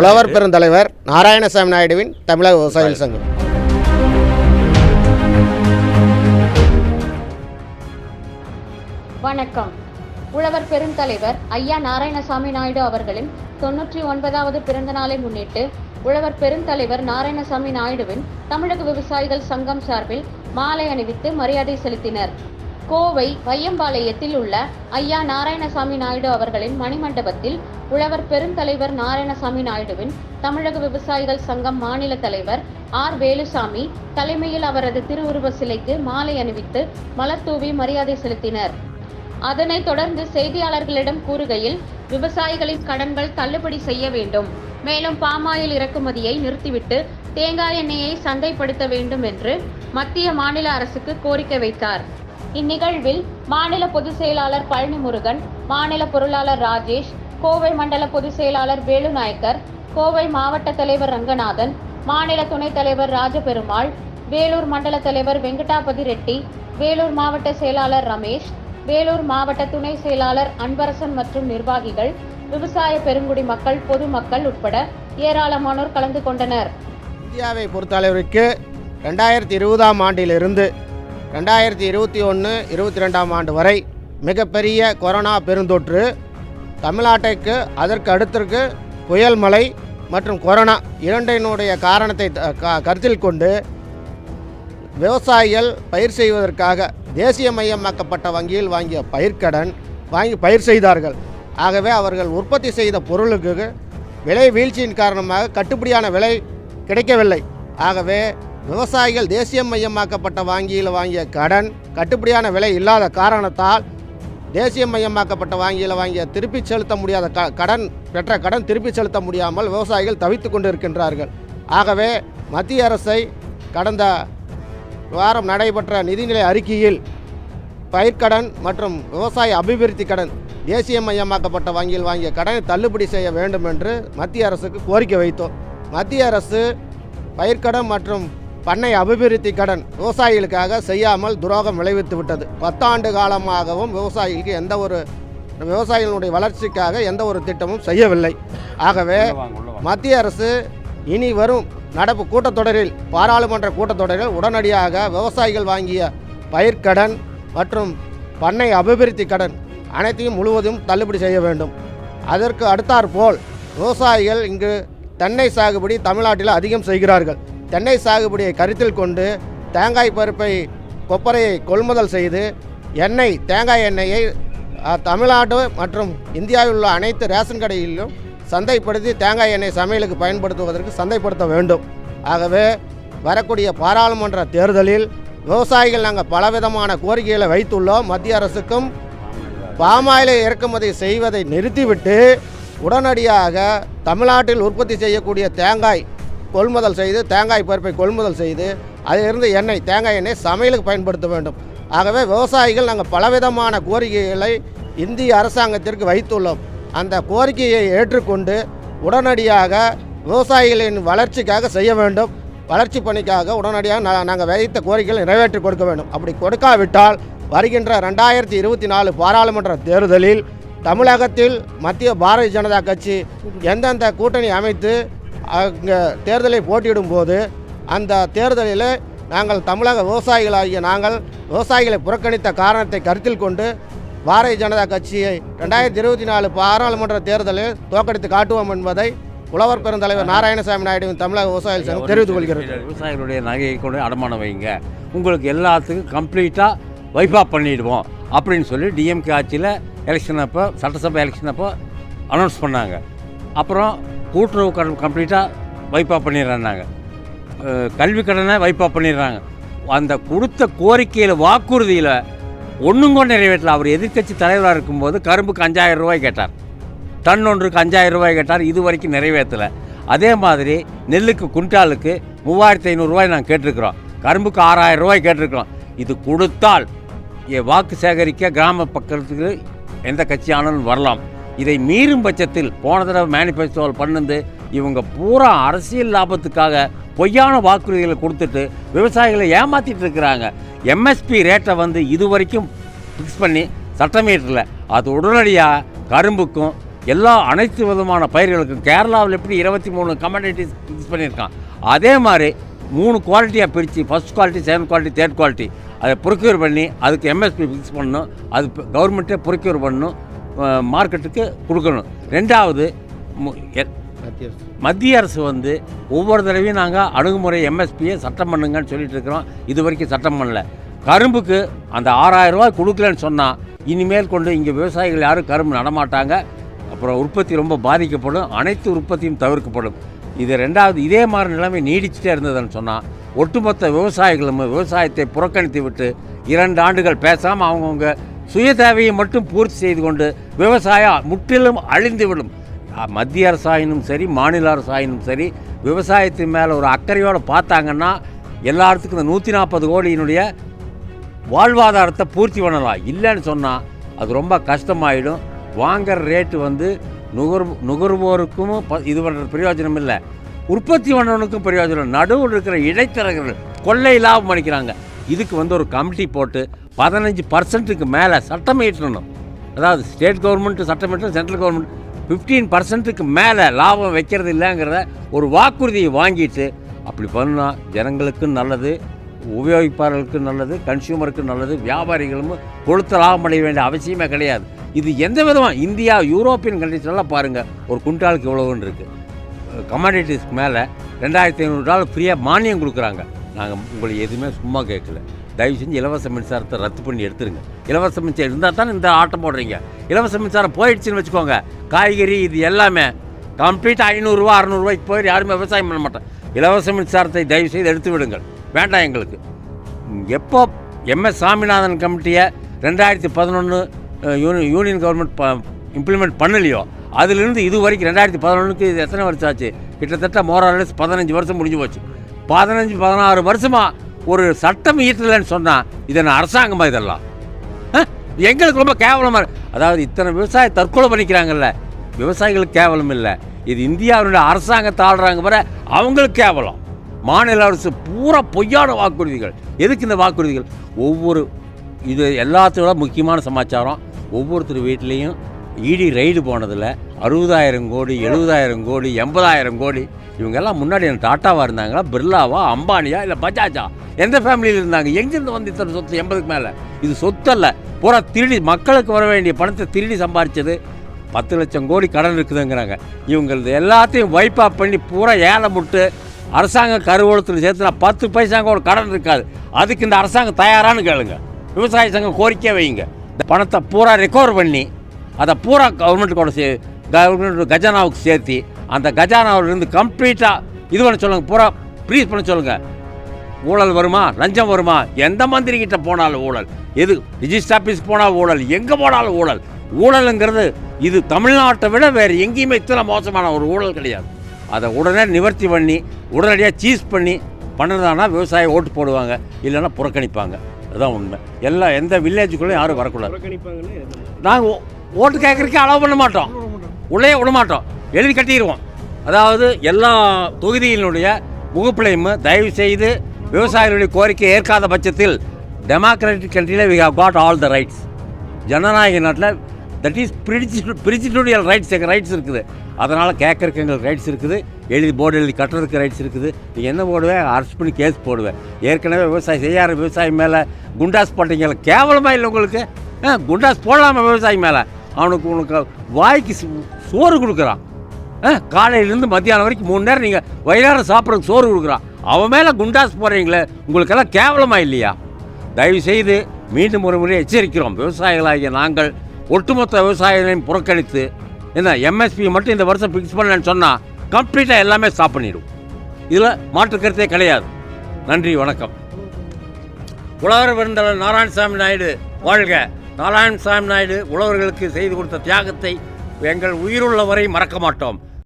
உழவர் பெருந்தலைவர் நாராயணசாமி நாயுடுவின் தமிழக விவசாயிகள் சங்கம். வணக்கம். உழவர் பெருந்தலைவர் ஐயா நாராயணசாமி நாயுடு அவர்களின் தொன்னூற்றி ஒன்பதாவது பிறந்த நாளை முன்னிட்டு உழவர் பெருந்தலைவர் நாராயணசாமி நாயுடுவின் தமிழக விவசாயிகள் சங்கம் சார்பில் மாலை அணிவித்து மரியாதை செலுத்தினர். கோவை வையம்பாளையத்தில் உள்ள ஐயா நாராயணசாமி நாயுடு அவர்களின் மணிமண்டபத்தில் உழவர் பெருந்தலைவர் நாராயணசாமி நாயுடுவின் தமிழக விவசாயிகள் சங்கம் மாநில தலைவர் ஆர் வேலுசாமி தலைமையில் அவரது திருவுருவ சிலைக்கு மாலை அணிவித்து மலர் தூவி மரியாதை செலுத்தினர். அதனைத் தொடர்ந்து செய்தியாளர்களிடம் கூறுகையில் விவசாயிகளின் கடன்கள் தள்ளுபடி செய்ய வேண்டும். மேலும் பாமாயில் இறக்குமதியை நிறுத்திவிட்டு தேங்காய் எண்ணெயை சந்தைப்படுத்த வேண்டும் என்று மத்திய மாநில அரசுக்கு கோரிக்கை வைத்தார். இந்நிகழ்வில் மாநில பொதுச் செயலாளர் பழனிமுருகன் மாநில பொருளாளர் ராஜேஷ் கோவை மண்டல பொதுச் செயலாளர் வேலுநாயக்கர் கோவை மாவட்ட தலைவர் ரங்கநாதன் மாநில துணைத் தலைவர் ராஜபெருமாள் வேலூர் மண்டல தலைவர் வெங்கடாபதி ரெட்டி வேலூர் மாவட்ட செயலாளர் ரமேஷ் வேலூர் மாவட்ட துணை செயலாளர் அன்பரசன் மற்றும் நிர்வாகிகள் விவசாய பெருங்குடி மக்கள் பொதுமக்கள் உட்பட ஏராளமானோர் கலந்து கொண்டனர். இந்தியாவை பொறுத்தளவிற்கு ரெண்டாயிரத்தி இருபதாம் ஆண்டிலிருந்து ரெண்டாயிரத்தி இருபத்தி ஒன்று இருபத்தி ரெண்டாம் ஆண்டு வரை மிகப்பெரிய கொரோனா பெருந்தொற்று தமிழ்நாட்டைக்கு அதற்கு அடுத்திற்கு புயல் மழை மற்றும் கொரோனா இரண்டினுடைய காரணத்தை த- க- கருத்தில் கொண்டு விவசாயிகள் பயிர் செய்வதற்காக தேசியமயமாக்கப்பட்ட வங்கியில் வாங்கிய பயிர்க்கடன் வாங்கி பயிர் செய்தார்கள். ஆகவே அவர்கள் உற்பத்தி செய்த பொருளுக்கு விலை வீழ்ச்சியின் காரணமாக கட்டுப்படியான விலை கிடைக்கவில்லை. ஆகவே விவசாயிகள் தேசிய மையமாக்கப்பட்ட வாங்கியில் வாங்கிய கடன் கட்டுப்படியான விலை இல்லாத காரணத்தால் தேசிய மையமாக்கப்பட்ட வங்கியில் வாங்கிய திருப்பி செலுத்த முடியாத க கடன் பெற்ற கடன் திருப்பி செலுத்த முடியாமல் விவசாயிகள் தவித்து கொண்டிருக்கின்றார்கள். ஆகவே மத்திய அரசை கடந்த வாரம் நடைபெற்ற நிதிநிலை அறிக்கையில் பயிர்க்கடன் மற்றும் விவசாய அபிவிருத்தி கடன் தேசிய மையமாக்கப்பட்ட வங்கியில் வாங்கிய கடனை தள்ளுபடி செய்ய வேண்டும் என்று மத்திய அரசுக்கு கோரிக்கை வைத்தோம். மத்திய அரசு பயிர்க்கடன் மற்றும் பண்ணை அபிவிருத்தி கடன் விவசாயிகளுக்காக செய்யாமல் துரோகம் விளைவித்து விட்டது. பத்தாண்டு காலமாகவும் விவசாயிகளுக்கு எந்த ஒரு விவசாயிகளுடைய வளர்ச்சிக்காக எந்த ஒரு திட்டமும் செய்யவில்லை. ஆகவே மத்திய அரசு இனி வரும் நடப்பு கூட்டத்தொடரில் பாராளுமன்ற கூட்டத்தொடரில் உடனடியாக விவசாயிகள் வாங்கிய பயிர்க்கடன் மற்றும் பண்ணை அபிவிருத்தி கடன் அனைத்தையும் முழுவதும் தள்ளுபடி செய்ய வேண்டும். அதற்கு அடுத்தாற்போல் விவசாயிகள் இங்கு தென்னை சாகுபடி தமிழ்நாட்டில் அதிகம் செய்கிறார்கள். தென்னை சாகுபடியை கருத்தில் கொண்டு தேங்காய் பருப்பை கொப்பரையை கொள்முதல் செய்து எண்ணெய் தேங்காய் எண்ணெயை தமிழ்நாடு மற்றும் இந்தியாவில் உள்ள அனைத்து ரேஷன் கடைகளிலும் சந்தைப்படுத்தி தேங்காய் எண்ணெய் சமையலுக்கு பயன்படுத்துவதற்கு சந்தைப்படுத்த வேண்டும். ஆகவே வரக்கூடிய பாராளுமன்ற தேர்தலில் விவசாயிகள் நாங்கள் பலவிதமான கோரிக்கைகளை வைத்துள்ளோம். மத்திய அரசுக்கும் பாமாயிலை இறக்குமதி செய்வதை நிறுத்திவிட்டு உடனடியாக தமிழ்நாட்டில் உற்பத்தி செய்யக்கூடிய தேங்காய் கொள்முதல் செய்து தேங்காய் பருப்பை கொள்முதல் செய்து அதிலிருந்து எண்ணெய் தேங்காய் எண்ணெய் சமையலுக்கு பயன்படுத்த வேண்டும். ஆகவே விவசாயிகள் நாங்கள் பலவிதமான கோரிக்கைகளை இந்திய அரசாங்கத்திற்கு வைத்துள்ளோம். அந்த கோரிக்கையை ஏற்றுக்கொண்டு உடனடியாக விவசாயிகளின் வளர்ச்சிக்காக செய்ய வேண்டும். வளர்ச்சி பணிக்காக உடனடியாக நாங்கள் வைத்த கோரிக்கைகளை நிறைவேற்றி கொடுக்க வேண்டும். அப்படி கொடுக்காவிட்டால் வருகின்ற ரெண்டாயிரத்தி இருபத்தி நாலு பாராளுமன்ற தேர்தலில் தமிழகத்தில் மத்திய பாரதிய ஜனதா கட்சி எந்தெந்த கூட்டணி அமைத்து அங்கே தேர்தலை போட்டியிடும் போது அந்த தேர்தலில் நாங்கள் தமிழக விவசாயிகளாகிய நாங்கள் விவசாயிகளை புறக்கணித்த காரணத்தை கருத்தில் கொண்டு பாரதிய ஜனதா கட்சியை ரெண்டாயிரத்தி இருபத்தி நாலு பாராளுமன்ற தேர்தலில் தோக்கடித்து காட்டுவோம் என்பதை உழவர் பெருந்தலைவர் நாராயணசாமி நாயுடுவின் தமிழக விவசாயிகள் சங்கம் தெரிவித்துக் கொள்கிறது. விவசாயிகளுடைய நகையை கொண்டு அடமானம் வைங்க. உங்களுக்கு எல்லாத்துக்கும் கம்ப்ளீட்டாக வைஃபா பண்ணிடுவோம் அப்படின்னு சொல்லி டிஎம்கே ஆட்சியில் எலெக்ஷன் அப்போ சட்டசபை எலெக்ஷன் அப்போ அனௌன்ஸ் பண்ணாங்க. அப்புறம் கூட்டுறவு கடன் கம்ப்ளீட்டாக வைப்பா பண்ணிடுறாங்க கல்வி கடனை வைப்பா பண்ணிடுறாங்க. அந்த கொடுத்த கோரிக்கையில் வாக்குறுதியில் ஒன்றும் கூட நிறைவேற்றல. அவர் எதிர்க்கட்சி தலைவராக இருக்கும்போது கரும்புக்கு அஞ்சாயிரம் ரூபாய் கேட்டார். டன் ஒன்றுக்கு அஞ்சாயிரம் ரூபாய் கேட்டார். இது வரைக்கும் நிறைவேற்றலை. அதே மாதிரி நெல்லுக்கு குண்டாலுக்கு மூவாயிரத்தி ஐநூறுரூவாய் நாங்கள் கேட்டிருக்கிறோம். கரும்புக்கு ஆறாயிரம் ரூபாய் கேட்டிருக்கிறோம். இது கொடுத்தால் என் வாக்கு சேகரிக்க கிராம பக்கத்துக்கு எந்த கட்சி ஆனாலும் வரலாம். இதை மீறும் பட்சத்தில் போன தடவை மேனிஃபெஸ்டோவில் பண்ணுந்து இவங்க பூரா அரசியல் லாபத்துக்காக பொய்யான வாக்குறுதிகளை கொடுத்துட்டு விவசாயிகளை ஏமாற்றிட்டு இருக்கிறாங்க. எம்எஸ்பி ரேட்டை வந்து இது வரைக்கும் ஃபிக்ஸ் பண்ணி சட்டமீட்டரில் அது உடனடியாக கரும்புக்கும் எல்லா அனைத்து விதமான பயிர்களுக்கும் கேரளாவில் எப்படி இருபத்தி மூணு கமாடிட்டிஸ் ஃபிக்ஸ் பண்ணியிருக்கான்? அதே மாதிரி மூணு குவாலிட்டியாக பிரித்து first quality second quality third quality அதை ப்ரொக்யூர் பண்ணி அதுக்கு எம்எஸ்பி ஃபிக்ஸ் பண்ணணும். அது கவர்மெண்ட்டே ப்ரொக்யூர் பண்ணணும். மார்க்கெட்டுக்கு கொடுக்கணும். ரெண்டாவது மத்திய அரசு. வந்து ஒவ்வொரு தடவையும் நாங்கள் அணுகுமுறை எம்எஸ்பியை சட்டம் பண்ணுங்கன்னு சொல்லிட்டு இருக்கிறோம். இது வரைக்கும் சட்டம் பண்ணல. கரும்புக்கு அந்த ஆறாயிரம் ரூபாய் கொடுக்கலன்னு சொன்னால் இனிமேல் கொண்டு இங்கே விவசாயிகள் யாரும் கரும்பு நடமாட்டாங்க. அப்புறம் உற்பத்தி ரொம்ப பாதிக்கப்படும். அனைத்து உற்பத்தியும் தவிர்க்கப்படும். இது ரெண்டாவது இதே மாதிரி நிலைமை நீடிச்சுட்டே இருந்ததுன்னு சொன்னால் ஒட்டுமொத்த விவசாயிகளும் விவசாயத்தை புறக்கணித்து விட்டு இரண்டு ஆண்டுகள் பேசாமல் அவங்கவுங்க சுய தேவையை மட்டும் பூர்த்தி செய்து கொண்டு விவசாயம் முற்றிலும் அழிந்துவிடும். மத்திய அரசாயினும் சரி மாநில அரசாயினும் சரி விவசாயத்தின் மேலே ஒரு அக்கறையோடு பார்த்தாங்கன்னா எல்லாத்துக்கும் இந்த நூற்றி நாற்பது கோடியினுடைய வாழ்வாதாரத்தை பூர்த்தி பண்ணலாம். இல்லைன்னு சொன்னால் அது ரொம்ப கஷ்டமாயிடும். வாங்குற ரேட்டு வந்து நுகர் நுகர்வோருக்கும் ப- இது பண்ணுற பிரயோஜனம் இல்லை. உற்பத்தி பண்ணவனுக்கும் பிரயோஜனம் நடுவில் இருக்கிற இடைத்தரகர்கள் கொள்ளை லாபம் அளிக்கிறாங்க. இதுக்கு வந்து ஒரு கமிட்டி போட்டு பதினஞ்சு பர்சன்ட்டுக்கு மேலே சட்டம் இயற்றணும். அதாவது ஸ்டேட் கவர்மெண்ட்டு சட்டம் இயற்றணும் சென்ட்ரல் கவர்மெண்ட் ஃபிஃப்டீன் பர்சன்ட்டுக்கு மேலே லாபம் வைக்கிறது இல்லைங்கிறத ஒரு வாக்குறுதியை வாங்கிட்டு அப்படி பண்ணால் ஜனங்களுக்கும் நல்லது உபயோகிப்பாளர்களுக்கும் நல்லது கன்சியூமருக்கும் நல்லது வியாபாரிகளும் கொடுத்த லாபம் அடைய வேண்டிய அவசியமே கிடையாது. இது எந்த விதமாக இந்தியா யூரோப்பியன் கண்ட்ரிஸ்லாம் பாருங்கள் ஒரு குண்டாலுக்கு இவ்வளோன்னு இருக்குது கமாடிட்டிஸ்க்கு மேலே ரெண்டாயிரத்தி ஐநூறு டாலர் ஃப்ரீயாக மானியம் கொடுக்குறாங்க. நாங்கள் உங்களை எதுவுமே சும்மா கேட்கல. தயவு செஞ்சு இலவச மின்சாரத்தை ரத்து பண்ணி எடுத்துருங்க. இலவச மின்சாரம் இருந்தால் தானே இந்த ஆட்டம் போடுறீங்க? இலவச மின்சாரம் போயிடுச்சுன்னு வச்சுக்கோங்க. காய்கறி இது எல்லாமே. கம்ப்ளீட்டாக ஐநூறுரூவா அறநூறுவாய்க்கு போய் யாருமே விவசாயம் பண்ண மாட்டோம். இலவச மின்சாரத்தை தயவு செய்து எடுத்து விடுங்கள். வேண்டாம் எங்களுக்கு. எப்போ எம்எஸ் சாமிநாதன் கமிட்டியை ரெண்டாயிரத்தி பதினொன்று யூனி யூனியன் கவர்மெண்ட் ப இம்ப்ளிமெண்ட் பண்ணலையோ அதுலேருந்து இது வரைக்கும் ரெண்டாயிரத்தி பதினொன்றுக்கு இது எத்தனை வருஷம் ஆச்சு? கிட்டத்தட்ட மோரலஸ் பதினஞ்சு வருஷம் முடிஞ்சு போச்சு. பதினஞ்சு பதினாறு வருஷமாக ஒரு சட்டம் இயற்றலைன்னு சொன்னால் இது என்ன அரசாங்கமா இதெல்லாம்? எங்களுக்கு ரொம்ப கேவலமாக அதாவது இத்தனை விவசாய தற்கொலை பண்ணிக்கிறாங்கல்ல. விவசாயிகளுக்கு கேவலம் இல்லை. இது இந்தியாவினுடைய அரசாங்கத்தை ஆடுறாங்க வர அவங்களுக்கு கேவலம். மாநில அரசு பூரா பொய்யான வாக்குறுதிகள். எதுக்கு இந்த வாக்குறுதிகள்? ஒவ்வொரு இது எல்லாத்தோட முக்கியமான சமாச்சாரம். ஒவ்வொருத்தர் வீட்லேயும் இடி ரைடு போனதில் அறுபதாயிரம் கோடி எழுபதாயிரம் கோடி எண்பதாயிரம் கோடி. இவங்கெல்லாம் முன்னாடி என்ன டாட்டாவாக இருந்தாங்களா? பிர்லாவா அம்பானியா இல்லை பஜாஜா? எந்த ஃபேமிலியில் இருந்தாங்க? எங்கேருந்து வந்து இத்தனை சொத்து எண்பதுக்கு மேலே? இது சொத்தல்ல. பூரா திருடி மக்களுக்கு வர வேண்டிய பணத்தை திருடி சம்பாரிச்சது பத்து லட்சம் கோடி கடன் இருக்குதுங்கிறாங்க. இவங்களது எல்லாத்தையும் வைப்பா பண்ணி பூரா ஏலம் முட்டு அரசாங்கம் கருவூலத்தில் சேர்த்துனா பத்து பைசாங்க ஒரு கடன் இருக்காது. அதுக்கு இந்த அரசாங்கம் தயாரான்னு கேளுங்க. விவசாய சங்கம் கோரிக்கை வைங்க. இந்த பணத்தை பூரா ரெக்கவர் பண்ணி அதை பூரா கவர்மெண்ட் கூட சே கவர்மெண்ட் கஜானாவுக்கு சேர்த்தி அந்த கஜானாவிலிருந்து கம்ப்ளீட்டாக இது பண்ண சொல்லுங்கள் பூரா ப்ரீஸ் பண்ண சொல்லுங்கள் ஊழல் வருமா? லஞ்சம் வருமா? எந்த மந்திரி கிட்ட போனாலும் ஊழல். எது? ரிஜிஸ்டர் ஆஃபீஸ் போனால் ஊழல். எங்கே போனாலும் ஊழல். ஊழலுங்கிறது இது தமிழ்நாட்டை விட வேறு எங்கேயுமே இத்தனை மோசமான ஒரு ஊழல் கிடையாது. அதை உடனே நிவர்த்தி பண்ணி உடனடியாக சீஸ் பண்ணி பண்ணுறதானா விவசாயி ஓட்டு போடுவாங்க இல்லைன்னா புறக்கணிப்பாங்க. அதுதான் உண்மை. எல்லா எந்த வில்லேஜுக்குள்ளேயும் யாரும் வரக்கூடாது. நாங்கள் ஓட்டு கேட்குறதுக்கே அலோவ் பண்ண மாட்டோம். உள்ளே விட மாட்டோம். எழுதி கட்டிடுவோம் அதாவது எல்லா தொகுதியினுடைய முகப்பிலையும் தயவு செய்து விவசாயிகளுடைய கோரிக்கை ஏற்காத பட்சத்தில் டெமோக்ராட்டிக் கண்ட்ரியில் we have got all the rights ஜனநாயக நாட்டில் தட் இஸ் பிரிச்சிட்டுடியல் ரைட்ஸ் எங்கள் ரைட்ஸ் இருக்குது. அதனால் கேட்கறதுக்கு எங்களுக்கு ரைட்ஸ் இருக்குது. எழுதி போர்டு எழுதி கட்டுறதுக்கு ரைட்ஸ் இருக்குது. நீங்கள் என்ன போடுவேன் அரெஸ்ட் பண்ணி கேஸ் போடுவேன் ஏற்கனவே விவசாயி செய்யாத விவசாயி மேலே குண்டாஸ் போட்டீங்களா கேவலமாக இல்லை உங்களுக்கு? ஆ குண்டாஸ் போடலாமா விவசாயி மேலே? அவனுக்கு உனக்கு வாய்க்கு சோறு கொடுக்குறான். காலையிலேருந்து மத்தியானம் வரைக்கும் மூணு நேரம் நீங்கள் வயிறார சாப்பிட்றதுக்கு சோறு கொடுக்குறான். அவன் மேலே குண்டாஸ் போடுறீங்களே உங்களுக்கெல்லாம் கேவலமாக இல்லையா? தயவு செய்து மீண்டும் ஒரு முறை எச்சரிக்கிறோம். விவசாயிகளாகிய நாங்கள் ஒட்டுமொத்த விவசாயிகளையும் புறக்கணித்து என்ன எம்எஸ்பி மட்டும் இந்த வருஷம் ஃபிக்ஸ் பண்ணலன்னு சொன்னால் கம்ப்ளீட்டாக எல்லாமே ஸ்டாப் பண்ணிடும். இதில் மாற்று கருத்தே கிடையாது. நன்றி வணக்கம். உழவர் விருந்தாளர் நாராயணசாமி நாயுடு வாழ்க. நாராயணசாமி நாயுடு உழவர்களுக்கு செய்து கொடுத்த தியாகத்தை எங்கள் உயிருள்ள வரை மறக்க மாட்டோம்.